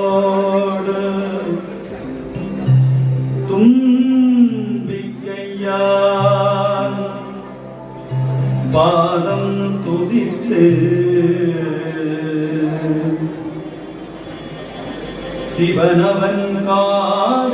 நம்பிக்கையோடு தும்பிக்கையால் பாதம் துதித்து சிவனவன் காதை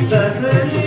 Thank you.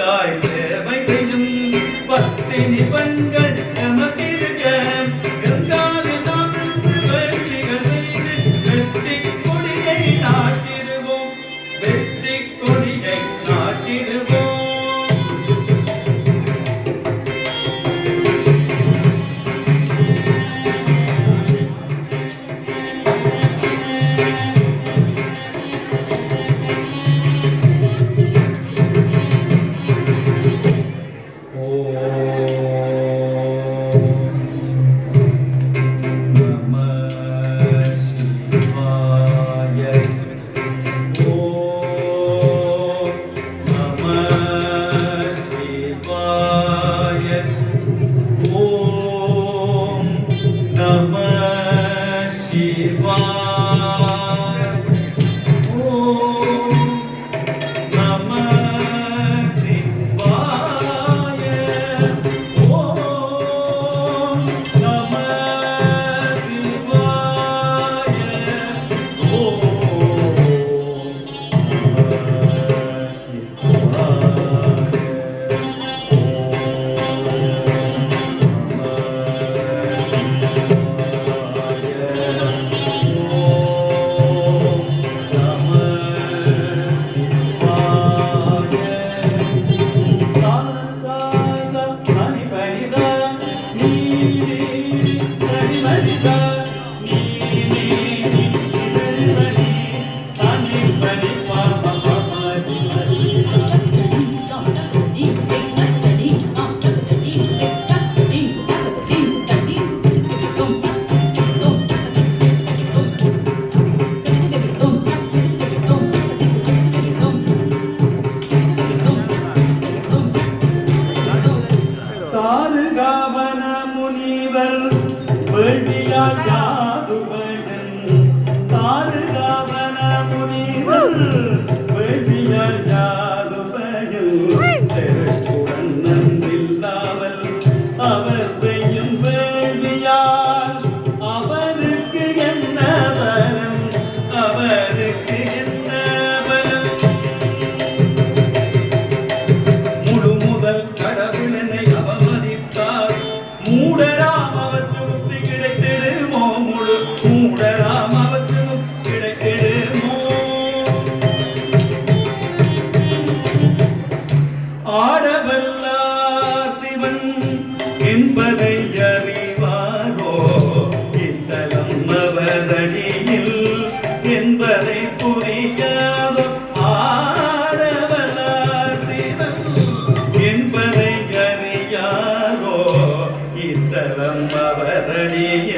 தாய் சேவை செய்யும் பத்தினி பெண்கள்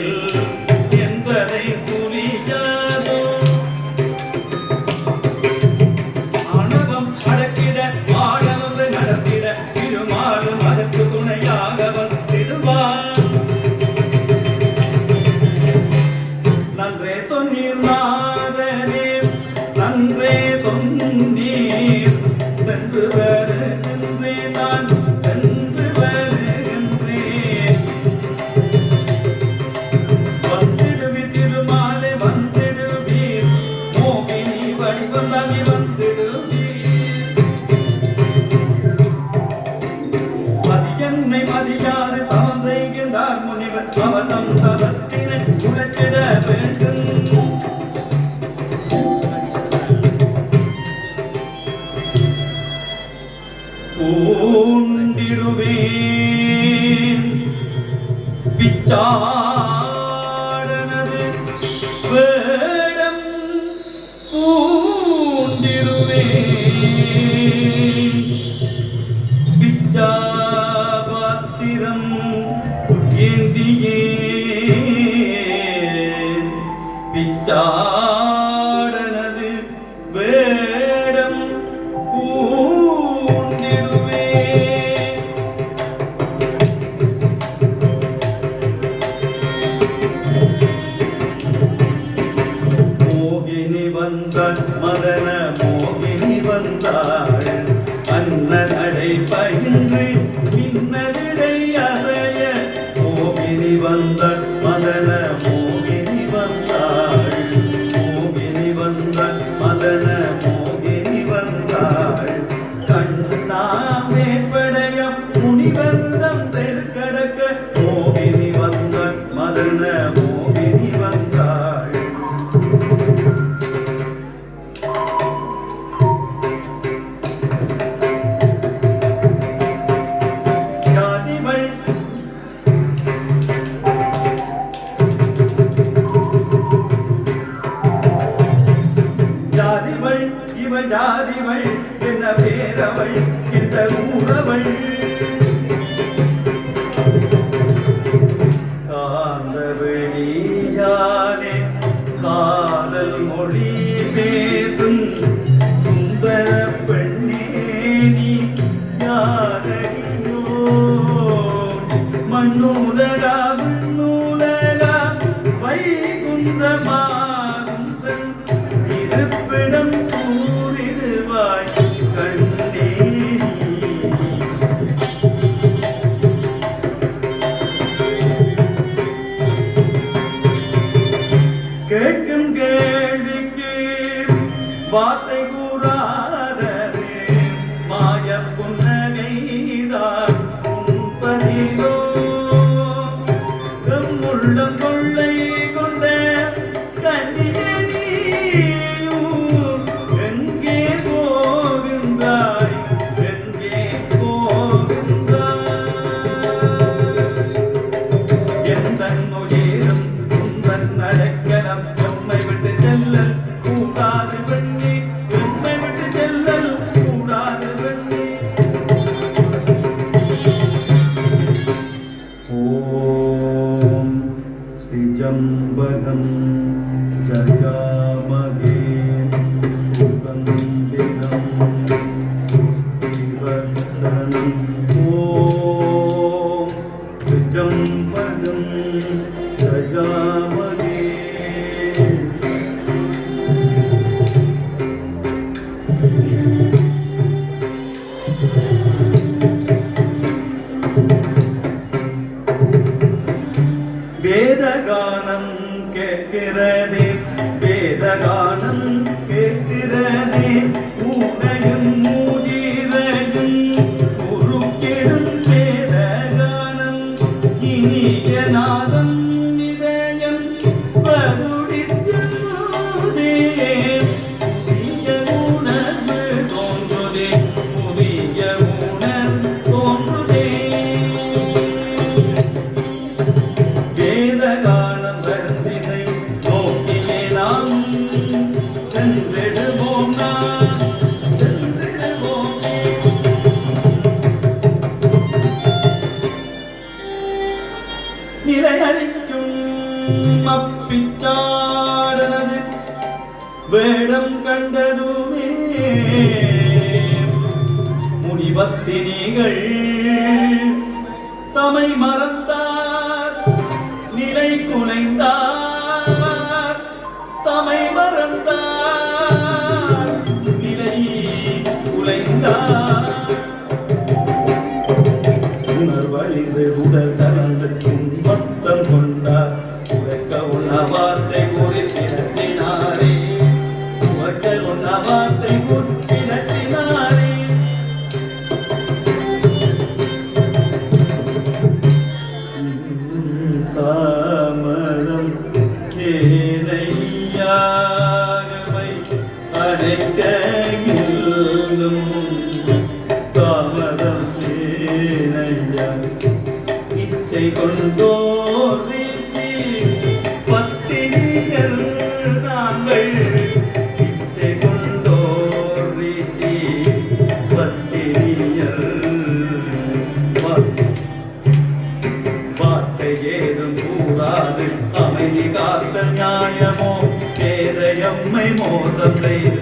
Thank you. வந்தாள் மதன மோகினி வந்தாள். அண்ணன் அடை இவள் இவள் ஜாதிவள் என்ன பேரவள் என்ற ஊரவள். உடல் தளர்ந்து ஏதும் கூடாது அமைதி காத்த நியாயமோ பேரையம்மை மோசம் செய்து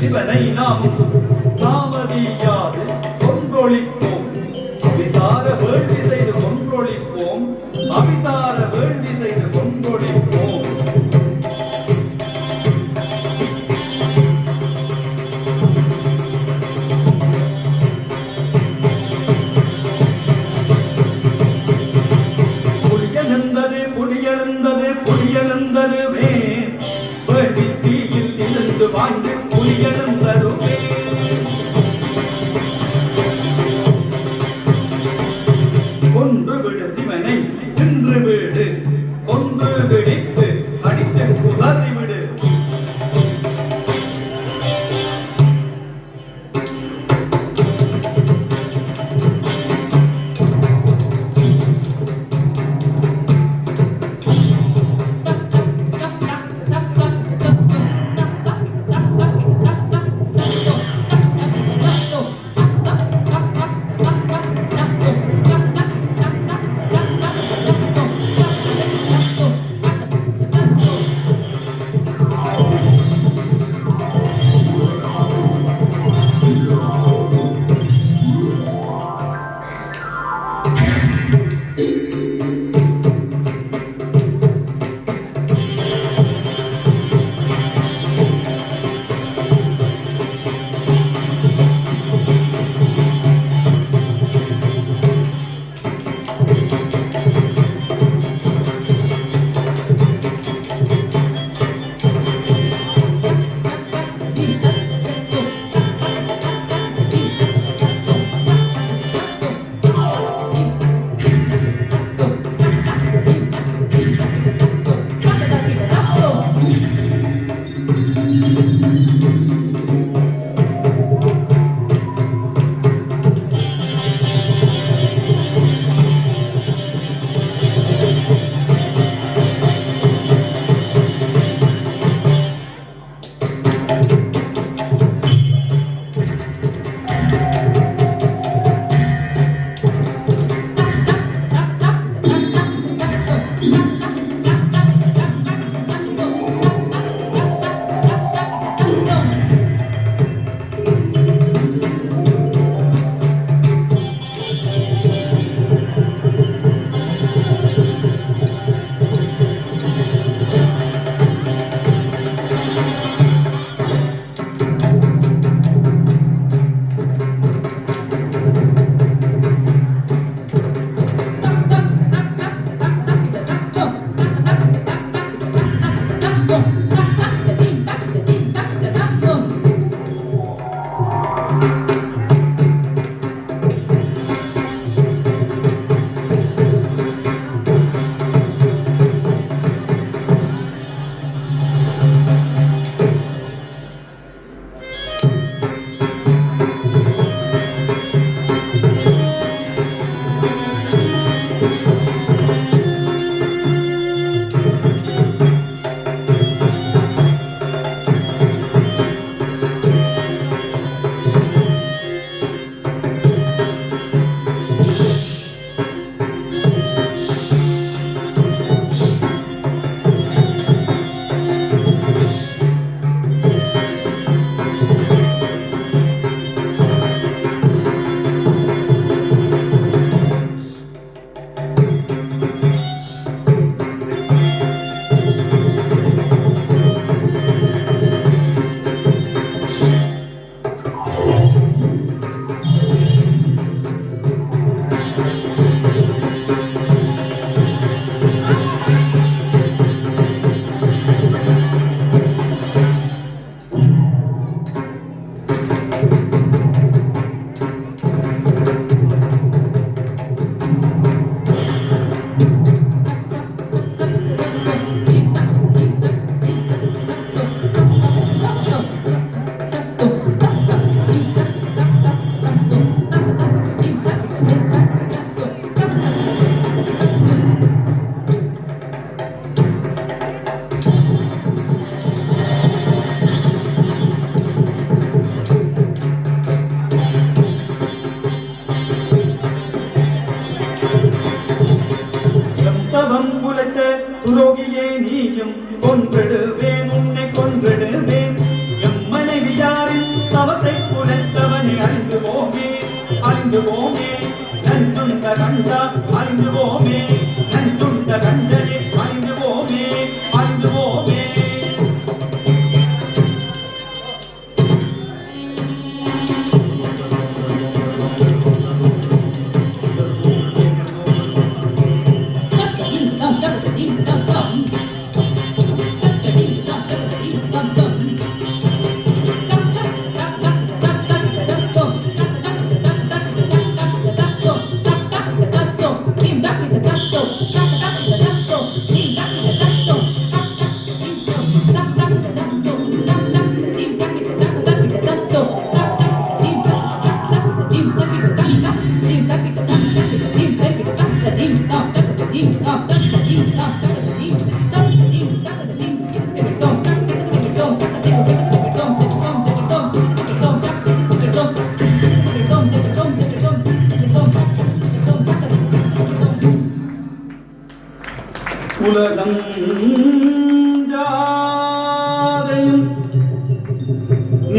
சிவனை நாம்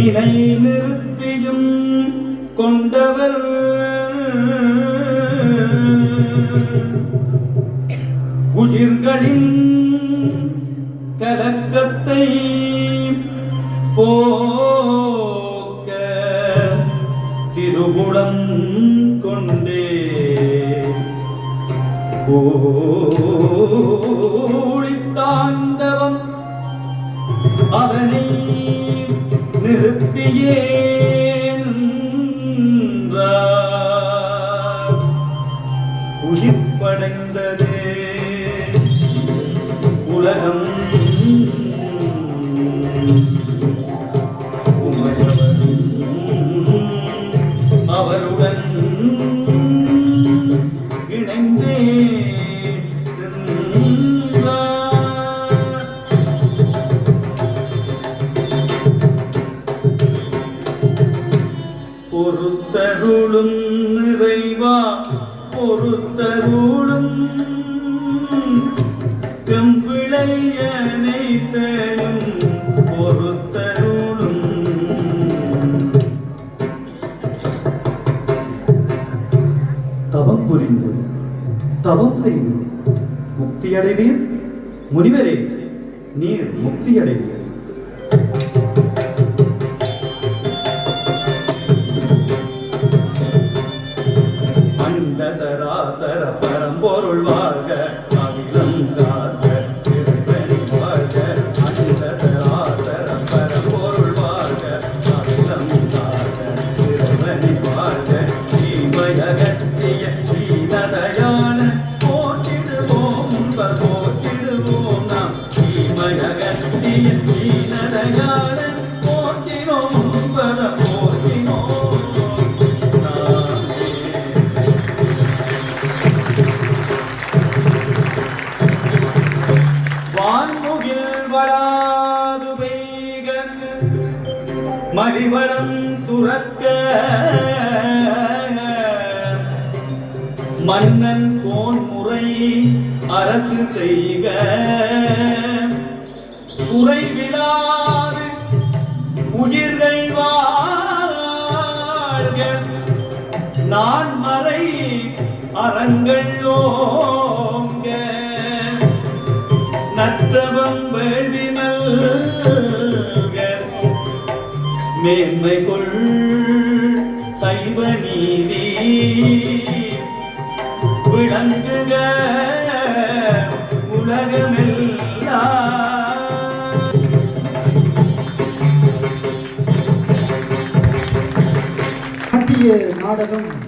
നിனை നിർത്തിയും കൊണ്ടവർ. ഉയിർകളിൻ കലക്കത്തിൽ மன்னன் போன் முறை அரசு செய்க. குறைவிலாது உயிர்கள் வாழ்க. நான் மறை அரங்கள் ஓங்க. நற்றவம் வேள்வி மேன்மை கொள் உலக உலகமெல்லாம் நாடகம்.